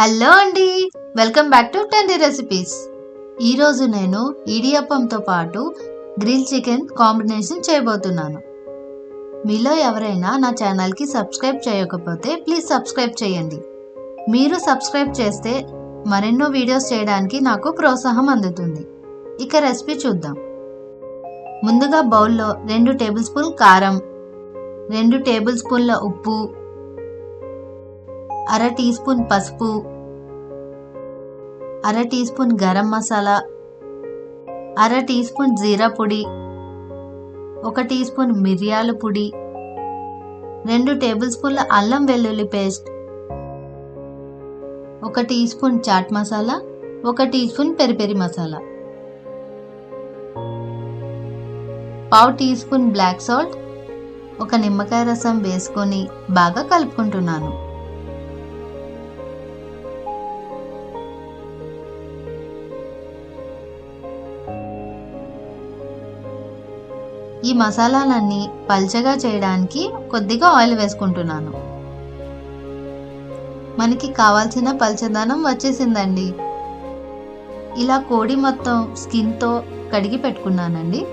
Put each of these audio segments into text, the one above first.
Hello అండి welcome back to Tendy recipes. ఈరోజు నేను ఇడియప్పంతో పాటు గ్రిల్ చికెన్ కాంబినేషన్ చేయబోతున్నాను. మీలో ఎవరైనా నా ఛానల్కి సబ్స్క్రైబ్ చేయకపోతే ప్లీజ్ సబ్స్క్రైబ్ చేయండి. మీరు సబ్స్క్రైబ్ చేస్తే మరెన్నో వీడియోస్ చేయడానికి నాకు ప్రోత్సాహం అందుతుంది. ఇక రెసిపీ చూద్దాం. ముందుగా బౌల్లో రెండు టేబుల్ స్పూన్ కారం రెండు టేబుల్ స్పూన్ల ఉప్పు అర టీ స్పూన్ పసుపు అర టీ స్పూన్ గరం మసాలా అర టీ స్పూన్ జీరా పొడి ఒక టీ స్పూన్ మిరియాల పొడి రెండు టేబుల్ స్పూన్ల అల్లం వెల్లుల్లి పేస్ట్ ఒక టీ స్పూన్ చాట్ మసాలా ఒక tea spoon peri peri masala. పావు టీ స్పూన్ బ్లాక్ సాల్ట్ ఒక నిమ్మకాయ రసం వేసుకొని బాగా కలుపుకుంటున్నాను. ఈ మసాలాలన్నీ పల్చగా చేయడానికి కొద్దిగా ఆయిల్ వేసుకుంటున్నాను. మనకి కావాల్సిన పల్చదనం వచ్చేసిందండి. ఇలా కోడి మొత్తం స్కిన్తో కడిగి పెట్టుకున్నానండి.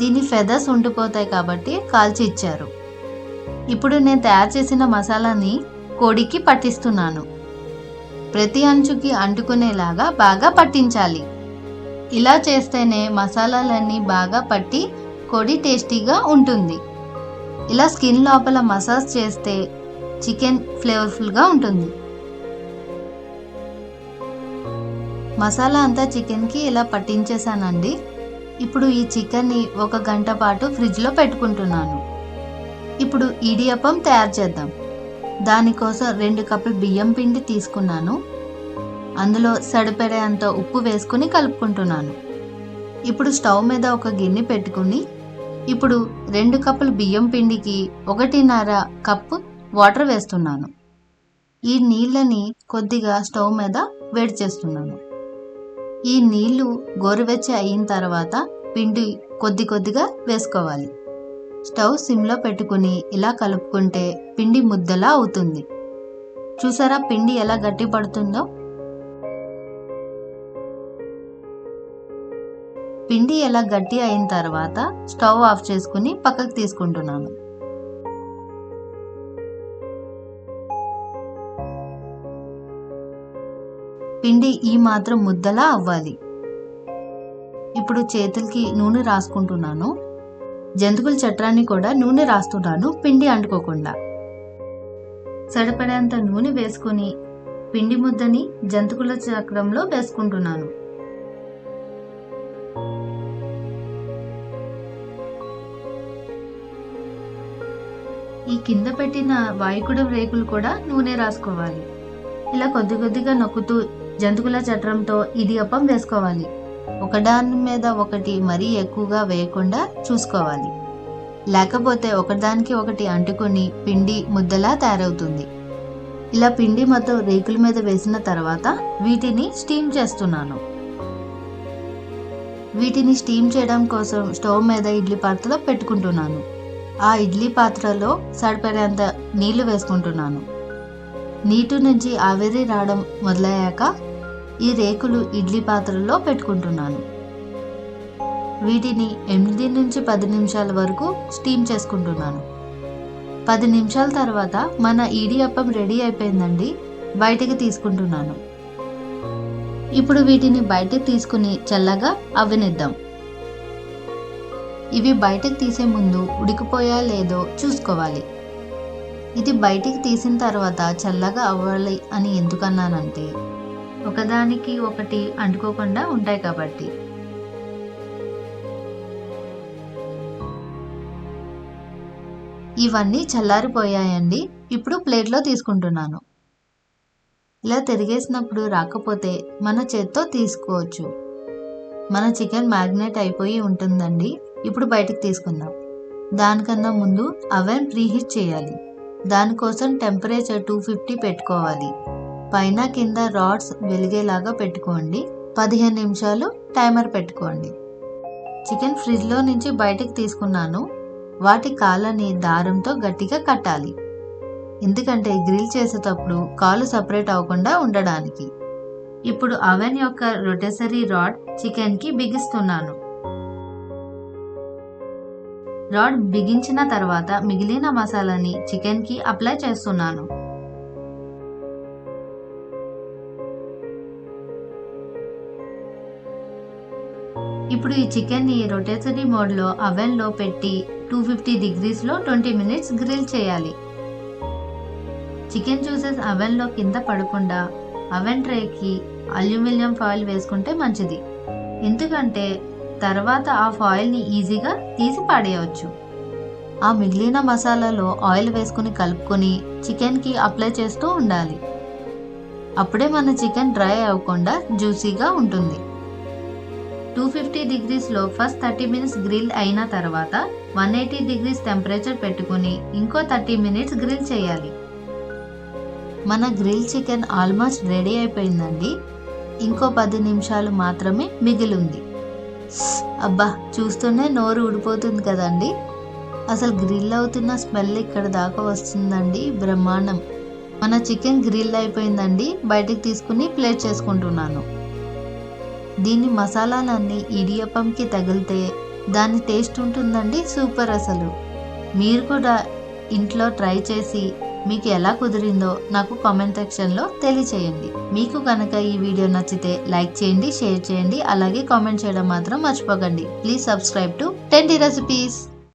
దీని ఫెదర్స్ ఉండిపోతాయి కాబట్టి కాల్చి ఇచ్చారు. ఇప్పుడు నేను తయారు చేసిన మసాలాని కోడికి పట్టిస్తున్నాను. ప్రతి అంచుకి అంటుకునేలాగా బాగా పట్టించాలి. ఇలా చేస్తేనే మసాలాలన్నీ బాగా పట్టి కొడి టేస్టీగా ఉంటుంది. ఇలా స్కిన్ లోపల మసాజ్ చేస్తే చికెన్ ఫ్లేవర్ఫుల్గా ఉంటుంది. మసాలా అంతా చికెన్కి ఇలా పట్టించేసానండి. ఇప్పుడు ఈ చికెన్ని ఒక గంట పాటు ఫ్రిడ్జ్లో పెట్టుకుంటున్నాను. ఇప్పుడు ఇడియప్పం తయారు చేద్దాం. దానికోసం రెండు కప్పులు బియ్యం పిండి తీసుకున్నాను. అందులో సరిపడేంత ఉప్పు వేసుకుని కలుపుకుంటున్నాను. ఇప్పుడు స్టవ్ మీద ఒక గిన్నె పెట్టుకుని ఇప్పుడు రెండు కప్పులు బియ్యం పిండికి ఒకటిన్నర కప్పు వాటర్ వేస్తున్నాను. ఈ నీళ్ళని కొద్దిగా స్టవ్ మీద వేడి చేస్తున్నాను. ఈ నీళ్ళు గోరువెచ్చ అయిన తర్వాత పిండి కొద్ది కొద్దిగా వేసుకోవాలి. స్టవ్ సిమ్లో పెట్టుకుని ఇలా కలుపుకుంటే పిండి ముద్దలా అవుతుంది. చూసారా పిండి ఎలా గట్టి పడుతుందో పిండి ఎలా గట్టి అయిన తర్వాత స్టవ్ ఆఫ్ చేసుకుని పక్కకు తీసుకుంటున్నాను. పిండి ఈ మాత్రం ముద్దలా అవ్వాలి. ఇప్పుడు చేతులకి నూనె రాసుకుంటున్నాను. జంతువుల చట్రాన్ని కూడా నూనె రాస్తున్నాను పిండి అంటుకోకుండా. సరిపడేంత నూనె వేసుకుని పిండి ముద్దని జంతుకుల చక్రంలో వేసుకుంటున్నాను. ఈ కింద పెట్టిన వాయుకుడు రేకులు కూడా నూనె రాసుకోవాలి. ఇలా కొద్ది కొద్దిగా నొక్కుతూ జంతుకుల చట్రంతో ఇడియప్పం వేసుకోవాలి. ఒకదాని మీద ఒకటి మరీ ఎక్కువగా వేయకుండా చూసుకోవాలి. లేకపోతే ఒకదానికి ఒకటి అంటుకొని పిండి ముద్దలా తయారవుతుంది. ఇలా పిండి మొత్తం రేకుల మీద వేసిన తర్వాత వీటిని స్టీమ్ చేస్తున్నాను. వీటిని స్టీమ్ చేయడం కోసం స్టవ్ మీద ఇడ్లీ పాత్రలో పెట్టుకుంటున్నాను. ఆ ఇడ్లీ పాత్రలో సరిపడేంత నీళ్ళు వేసుకుంటున్నాను. నీటి నుంచి ఆవిరి రావడం మొదలయ్యాక ఈ రేకులు ఇడ్లీ పాత్రలో పెట్టుకుంటున్నాను. వీటిని ఎనిమిది నుంచి పది నిమిషాల వరకు స్టీమ్ చేసుకుంటున్నాను. పది నిమిషాల తర్వాత మన ఈడియప్పం రెడీ అయిపోయిందండి బయటికి తీసుకుంటున్నాను. ఇప్పుడు వీటిని బయటకు తీసుకుని చల్లగా అవ్వనిద్దాం ఇవి బయటకు తీసే ముందు ఉడికిపోయా లేదో చూసుకోవాలి. ఇది బయటికి తీసిన తర్వాత చల్లగా అవ్వాలి అని ఎందుకన్నానంటే ఒకదానికి ఒకటి అంటుకోకుండా ఉంటాయి కాబట్టి. ఇవన్నీ చల్లారిపోయాయండి. ఇప్పుడు ప్లేట్లో తీసుకుంటున్నాను. ఇలా తిరిగేసినప్పుడు రాకపోతే మన చేత్తో తీసుకోవచ్చు. మన చికెన్ మ్యాగ్నేట్ అయిపోయి ఉంటుందండి. ఇప్పుడు బయటకు తీసుకుందాం. దానికన్నా ముందు అవెన్ ప్రీహీట్ చేయాలి. దానికోసం టెంపరేచర్ టూ ఫిఫ్టీ పెట్టుకోవాలి. పైన కింద రాడ్స్ వెలిగేలాగా పెట్టుకోండి. పదిహేను నిమిషాలు టైమర్ పెట్టుకోండి. చికెన్ ఫ్రిడ్జ్లో నుంచి బయటకు తీసుకున్నాను. వాటి కాళ్ళని దారంతో గట్టిగా కట్టాలి. ఎందుకంటే గ్రిల్ చేసేటప్పుడు కాలు సపరేట్ అవ్వకుండా ఉండడానికి. ఇప్పుడు అవెన్ యొక్క రొటెసరీ రాడ్ చికెన్కి బిగిస్తున్నాను. రాడ్ బిగించిన తర్వాత మిగిలిన మసాలాని చికెన్కి అప్లై చేస్తున్నాను. ఇప్పుడు ఈ చికెన్ని రొటేసరీ మోడ్లో అవెన్లో పెట్టి టూ ఫిఫ్టీ డిగ్రీస్లో ట్వంటీ మినిట్స్ గ్రిల్ చేయాలి. చికెన్ జ్యూసెస్ అవెన్లో కింద పడకుండా అవెన్ ట్రేకి అల్యూమినియం ఫాయిల్ వేసుకుంటే మంచిది. ఎందుకంటే తర్వాత ఆ ఫాయిల్ని ఈజీగా తీసి పాడేయవచ్చు ఆ మిగిలిన మసాలాలో ఆయిల్ వేసుకుని కలుపుకొని చికెన్కి అప్లై చేస్తూ ఉండాలి. అప్పుడే మన చికెన్ డ్రై అవ్వకుండా జ్యూసీగా ఉంటుంది. టూ ఫిఫ్టీ డిగ్రీస్లో ఫస్ట్ థర్టీ మినిట్స్ గ్రిల్ అయిన తర్వాత వన్ ఎయిటీ డిగ్రీస్ టెంపరేచర్ పెట్టుకుని ఇంకో థర్టీ మినిట్స్ గ్రిల్ చేయాలి. మన గ్రిల్ చికెన్ ఆల్మోస్ట్ రెడీ అయిపోయిందండి. ఇంకో పది నిమిషాలు మాత్రమే మిగిలింది. అబ్బా చూస్తూనే నోరు ఊడిపోతుంది కదండి. అసలు గ్రిల్ అవుతున్న స్మెల్ ఇక్కడ దాకా వస్తుందండి బ్రహ్మాండం. మన చికెన్ గ్రిల్ అయిపోయిందండి బయటికి తీసుకుని ప్లేట్ చేసుకుంటున్నాను. దీని మసాలాలన్నీ ఇడియప్పంకి తగిలితే దాని టేస్ట్ ఉంటుందండి సూపర్ అసలు. మీరు కూడా ఇంట్లో ట్రై చేసి మీకు ఎలా కుదిరిందో నాకు కామెంట్ సెక్షన్లో తెలియచేయండి. మీకు కనుక ఈ వీడియో నచ్చితే లైక్ చేయండి షేర్ చేయండి అలాగే కామెంట్ చేయడం మాత్రం మర్చిపోకండి. Please subscribe to Tendy recipes